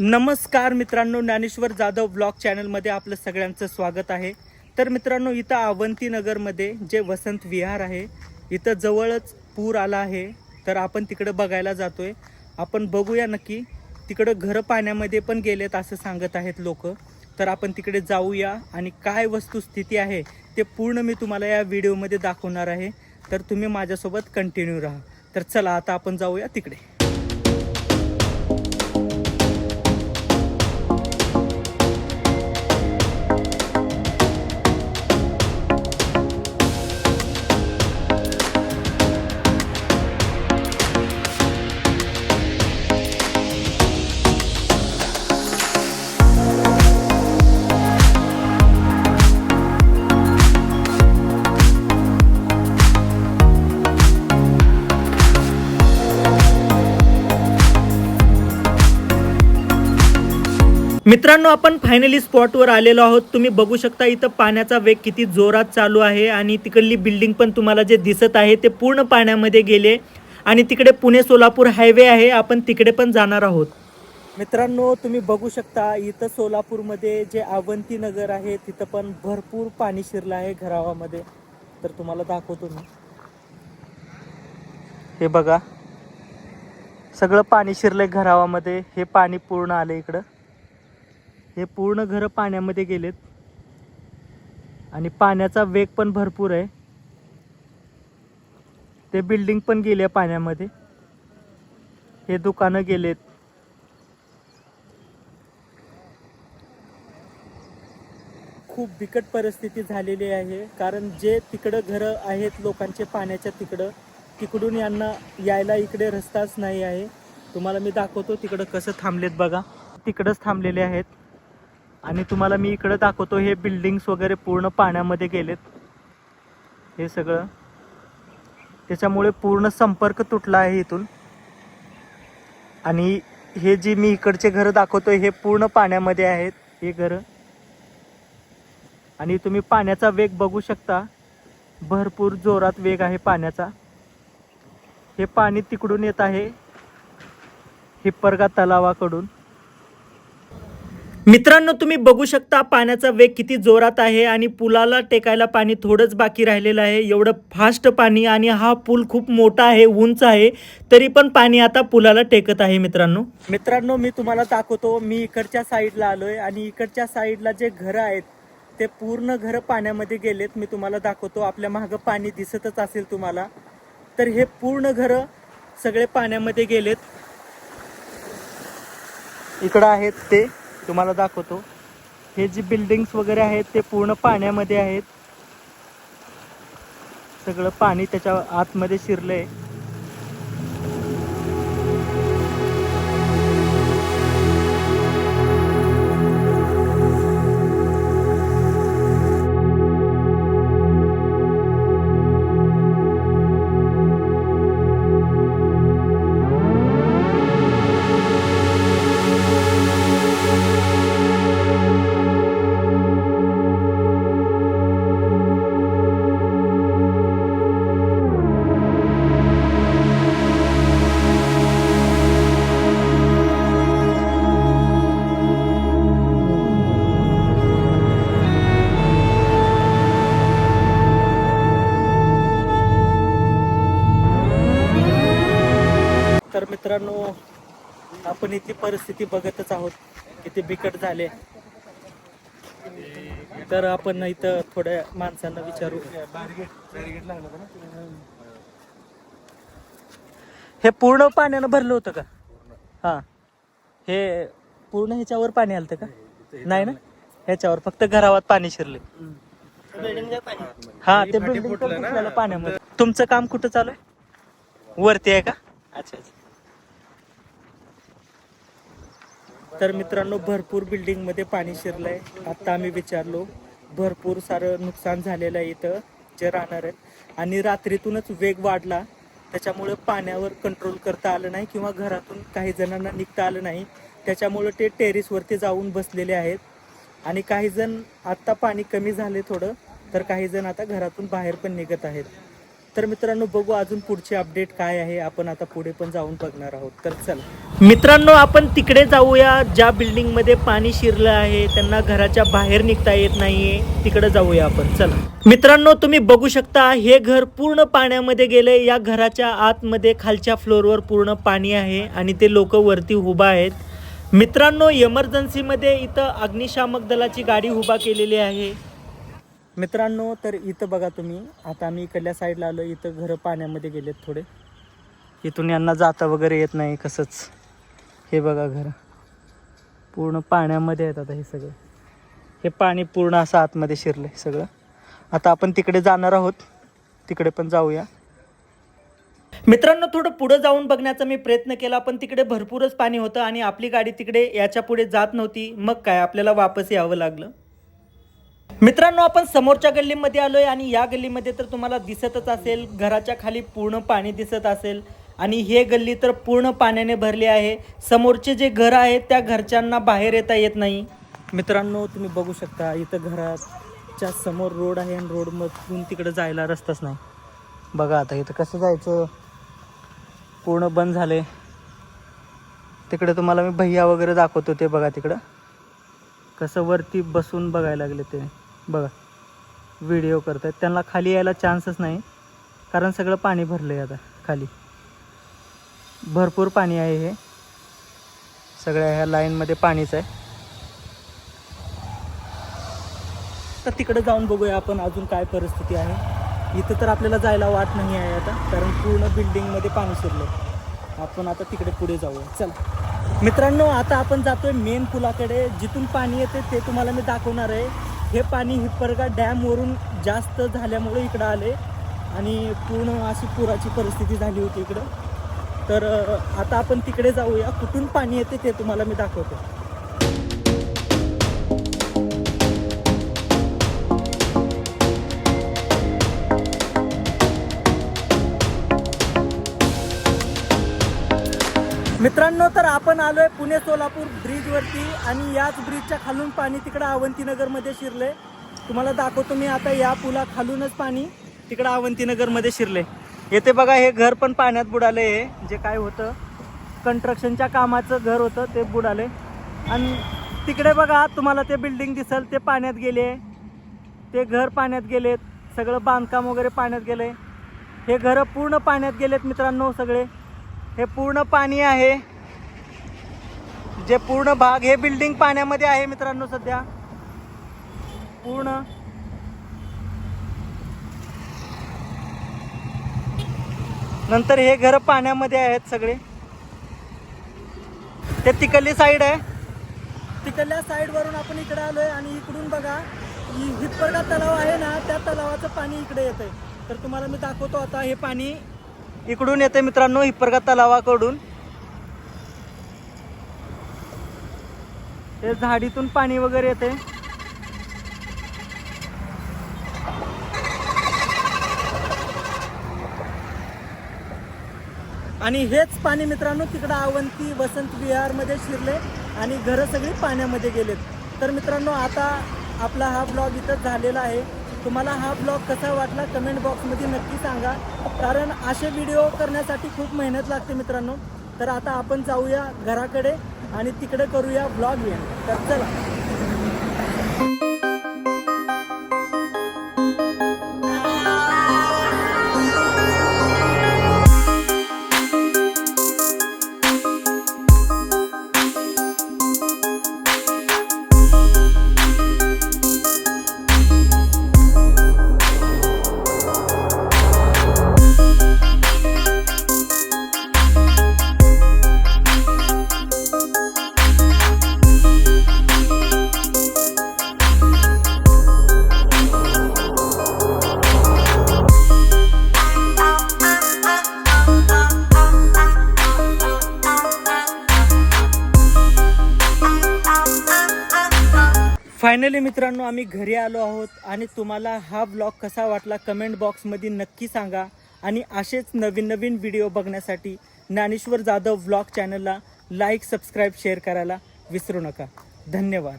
नमस्कार मित्रांनो ज्ञानेश्वर जाधव ब्लॉग चॅनलमध्ये आपलं सगळ्यांचं स्वागत आहे. तर मित्रांनो इथं अवंतीनगरमध्ये जे वसंत विहार आहे इथं जवळच पूर आला आहे. तर आपण तिकडं बघायला जातो आहे आपण बघूया नक्की तिकडं घरं पाण्यामध्ये पण गेलेत असं सांगत आहेत लोक. तर आपण तिकडे जाऊया आणि काय वस्तुस्थिती आहे ते पूर्ण मी तुम्हाला या व्हिडिओमध्ये दाखवणार आहे. तर तुम्ही माझ्यासोबत कंटिन्यू राहा. तर चला आता आपण जाऊया तिकडे. मित्रांनो आपण फायनली स्पॉटवर आलेलो आहोत. तुम्ही बघू शकता इथं पाण्याचा वेग किती जोरात चालू आहे आणि तिकडली बिल्डिंग पण तुम्हाला जे दिसत आहे ते पूर्ण पाण्यामध्ये गेले आणि तिकडे पुणे सोलापूर हायवे आहे. आपण तिकडे पण जाणार आहोत. मित्रांनो तुम्ही बघू शकता इथं सोलापूरमध्ये जे अवंती नगर आहे तिथं पण भरपूर पाणी शिरलं आहे घरावामध्ये. तर तुम्हाला दाखवतो मी. हे बघा. सगळं पाणी शिरलंय घरावामध्ये. हे पाणी पूर्ण आलं इकडं. हे पूर्ण घरं पाण्यामध्ये गेलेत. आणि पाण्याचा वेग पण भरपूर आहे. ते बिल्डिंग पण गेले पाण्यामध्ये. हे दुकानं गेलेत. खूप बिकट परिस्थिती झालेली आहे. कारण जे तिकडं घरं आहेत लोकांचे पाण्याच्या तिकडं तिकडून यांना यायला इकडे रस्ताच नाही आहे. तुम्हाला मी दाखवतो तिकडं कसं थांबलेत बघा. तिकडंच थांबलेले आहेत. आणि तुम्हाला मी इकडं दाखवतो हे बिल्डिंग्स वगैरे पूर्ण पाण्यामध्ये गेलेत. हे सगळं. त्याच्यामुळे पूर्ण संपर्क तुटला आहे इथून. आणि हे जी मी इकडचे घरं दाखवतो हे पूर्ण पाण्यामध्ये आहेत हे घरं. आणि तुम्ही पाण्याचा वेग बघू शकता. भरपूर जोरात वेग आहे पाण्याचा. हे पाणी तिकडून येत आहे. हिप्परगा तलावाकडून. मित्रांनो तुम्ही बघू शकता पाण्याचा वेग किती जोरात आहे आणि पुलाला टेकायला पाणी थोडंच बाकी राहिलेलं आहे. एवढं फास्ट पाणी आणि हा पूल खूप मोठा आहे उंच आहे तरी पण पाणी आता पुलाला टेकत आहे मित्रांनो. मित्रांनो मी तुम्हाला दाखवतो मी इकडच्या साईडला आलोय आणि इकडच्या साईडला जे घरं आहेत ते पूर्ण घरं पाण्यामध्ये गेलेत. मी तुम्हाला दाखवतो आपल्या मागं पाणी दिसतच असेल तुम्हाला. तर हे पूर्ण घरं सगळे पाण्यामध्ये गेलेत. इकडं आहेत ते. तुम्हाला दाखवतो. हे जी बिल्डिंग्स वगैरे आहेत ते पूर्ण पाण्यामध्ये आहेत. सगळं पाणी त्याच्या आतमध्ये शिरलंय. मित्रांनो आपण इथली परिस्थिती बघतच आहोत किती बिकट झाले. तर आपण इथं थोड्या माणसांना विचारू. हे पूर्ण पाण्यानं भरलं होतं का? हा. हे पूर्ण ह्याच्यावर पाणी आलं का? नाही ना? ह्याच्यावर फक्त घरावात पाणी शिरले हा ते बिल्डिंग पाण्यामध्ये. तुमचं काम कुठं चालू आहे? वरती आहे का? अच्छा अच्छा तर मित्रांनो भरपूर बिल्डिंगमध्ये पाणी शिरलंय. आता आम्ही विचारलो भरपूर सारं नुकसान झालेलं आहे इथं जे राहणार आहेत आणि रात्रीतूनच वेग वाढला. त्याच्यामुळे पाण्यावर कंट्रोल करता आलं नाही किंवा घरातून काही जणांना निघता आलं नाही. त्याच्यामुळे ते टेरिसवरती जाऊन बसलेले आहेत. आणि काही जण आत्ता पाणी कमी झाले थोडं तर काही जण आता घरातून बाहेर पण निघत आहेत. तर मित्रांनो बघू अजून पुढची अपडेट काय आहे. आपण आता पुढे पण जाऊन बघणार आहोत. तर चला. मित्रांनो आपण तिकडे जाऊया. ज्या बिल्डिंगमध्ये पाणी शिरलं आहे त्यांना घराच्या बाहेर निघता येत नाहीये. तिकडे जाऊया आपण. चला. मित्रांनो तुम्ही बघू शकता हे घर पूर्ण पाण्यामध्ये गेले या घराच्या आतमध्ये खालच्या फ्लोअरवर पूर्ण पाणी आहे आणि ते लोक वरती उभा आहेत. मित्रांनो इमर्जन्सीमध्ये इथं अग्निशामक दलाची गाडी उभा केलेली आहे. मित्रांनो तर इथं बघा तुम्ही. आता आम्ही इकडल्या साईडला आलो इथं घरं पाण्यामध्ये गेलेत थोडे. इथून यांना जाता वगैरे येत नाही कसंच. हे बघा घर. पूर्ण पाण्यामध्ये आहेत आता हे सगळं. हे पाणी पूर्ण असं आतमध्ये शिरलं सगळं. आता आपण तिकडे जाणार आहोत. तिकडे पण जाऊया. मित्रांनो थोडं पुढं जाऊन बघण्याचा मी प्रयत्न केला पण तिकडे भरपूरच पाणी होतं आणि आपली गाडी तिकडे याच्यापुढे जात नव्हती. मग काय आपल्याला वापस यावं लागलं. मित्रांनो आपण समोरच्या गल्लीमध्ये आलोय आणि या गल्लीमध्ये तर तुम्हाला दिसतच असेल घराच्या खाली पूर्ण पाणी दिसत असेल. आणि हे गल्ली तर पूर्ण पाण्याने भरली आहे. समोरचे जे घर आहेत त्या घरच्यांना बाहेर येता येत नाही. मित्रांनो तुम्ही बघू शकता इथं घराच्या समोर रोड आहे आणि रोडमधून तिकडे जायला रस्ताच नाही. बघा आता इथं कसं जायचं? पूर्ण बंद झाले तिकडे तुम्हाला मी भैया वगैरे दाखवतो ते बघा तिकडं. कसं वरती बसून बघायला लागले ते. बघा व्हिडिओ करतात त्यांना खाली यायला चान्सच नाही. कारण सगळं पाणी भरलं आहे आता खाली. भरपूर पाणी आहे हे. सगळ्या ह्या लाईनमध्ये पाणीच आहे. तर तिकडे जाऊन बघूया आपण अजून काय परिस्थिती आहे. इथं तर आपल्याला जायला वाट नाही आहे आता कारण पूर्ण बिल्डिंगमध्ये पाणी शिरलं आपण आता तिकडे पुढे जाऊया. चल. मित्रांनो आता आपण जातोय मेन पुलाकडे. जिथून पाणी येते ते तुम्हाला मी दाखवणार आहे. हे पाणी हिप्परगा डॅमवरून जास्त झाल्यामुळे इकडं आले आणि पूर्ण अशी पुराची परिस्थिती झाली होती इकडं. तर आता आपण तिकडे जाऊया. कुठून पाणी येते ते तुम्हाला मी दाखवतो. मित्रांनो तर आपण आलोय पुणे सोलापूर ब्रिजवरती आणि याच ब्रिजच्या खालून पाणी तिकडं अवंतीनगरमध्ये शिरले तुम्हाला दाखवतो मी आता या पुला खालूनच पाणी तिकडं अवंतीनगरमध्ये शिरले येथे बघा हे घर पण पाण्यात बुडाले हे जे काय होतं कन्स्ट्रक्शनच्या कामाचं घर होतं ते बुडाले. आणि तिकडे बघा तुम्हाला ते बिल्डिंग दिसल ते पाण्यात गेले ते घर पाण्यात गेलेत सगळं बांधकाम वगैरे पाण्यात गेले हे घरं पूर्ण पाण्यात गेलेत मित्रांनो सगळे. हे पूर्ण पाणी आहे. जे पूर्ण भाग हे बिल्डिंग पाण्यामध्ये आहे मित्रांनो सध्या. पूर्ण नंतर हे घर पाण्यामध्ये आहेत सगळे. ते तिकडली साईड आहे. तिकडल्या साईड वरून आपण इकडे आलोय आणि इकडून बघा ही तलाव आहे ना त्या तलावाचं पाणी इकडे येतंय. तर तुम्हाला मी दाखवतो आता हे पाणी इकडून येते मित्रांनो हिप्परगा तलावाकडून. हे झाडीतून पाणी वगैरे येते आणि हेच पाणी मित्रांनो तिकडं अवंती वसंत विहारमध्ये शिरले आणि घरं सगळी पाण्यामध्ये गेलेत. तर मित्रांनो आता आपला हा ब्लॉग इथं झालेला आहे. तुम्हाला हा ब्लॉग कसा वाटला कमेंट बॉक्समध्ये नक्की सांगा. कारण असे व्हिडिओ करण्यासाठी खूप मेहनत लागते मित्रांनो. तर आता आपण जाऊया घराकडे आणि तिकडे करूया ब्लॉग येण. तर चला. फायनली मित्रांनो आम्ही घरी आलो आहोत आणि तुम्हाला हा ब्लॉग कसा वाटला कमेंट बॉक्समध्ये नक्की सांगा. आणि असेच नवीन नवीन व्हिडिओ बघण्यासाठी ज्ञानेश्वर जाधव ब्लॉग चॅनलला लाईक सबस्क्राईब शेअर करायला विसरू नका. धन्यवाद.